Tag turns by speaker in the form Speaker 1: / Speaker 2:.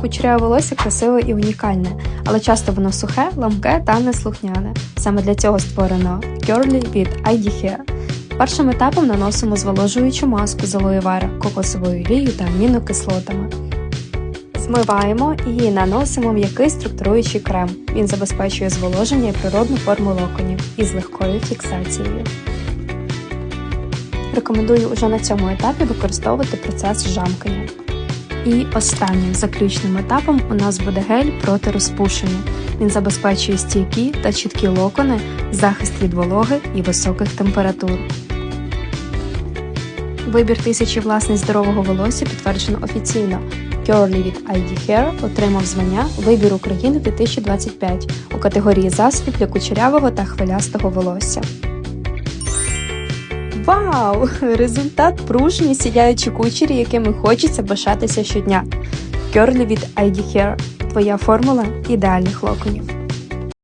Speaker 1: Кучеряве волосся красиве і унікальне, але часто воно сухе, ламке та неслухняне. Саме для цього створено Curly від ID Hair. Першим етапом наносимо зволожуючу маску з алоє вера, кокосовою олією та амінокислотами. Змиваємо і наносимо м'який структуруючий крем. Він забезпечує зволоження і природну форму локонів із легкою фіксацією. Рекомендую уже на цьому етапі використовувати процес жамкання. І останнім заключним етапом у нас буде гель проти розпушення. Він забезпечує стійкі та чіткі локони, захист від вологи і високих температур. Вибір тисячі власниць здорового волосся підтверджено офіційно. Curly від ID Hair отримав звання Вибір України 2025 у категорії засобів для кучерявого та хвилястого волосся. Вау! Результат пружні сіяючі кучері, якими хочеться башатися щодня. Кьорлі від ID Hair – твоя формула ідеальних локонів.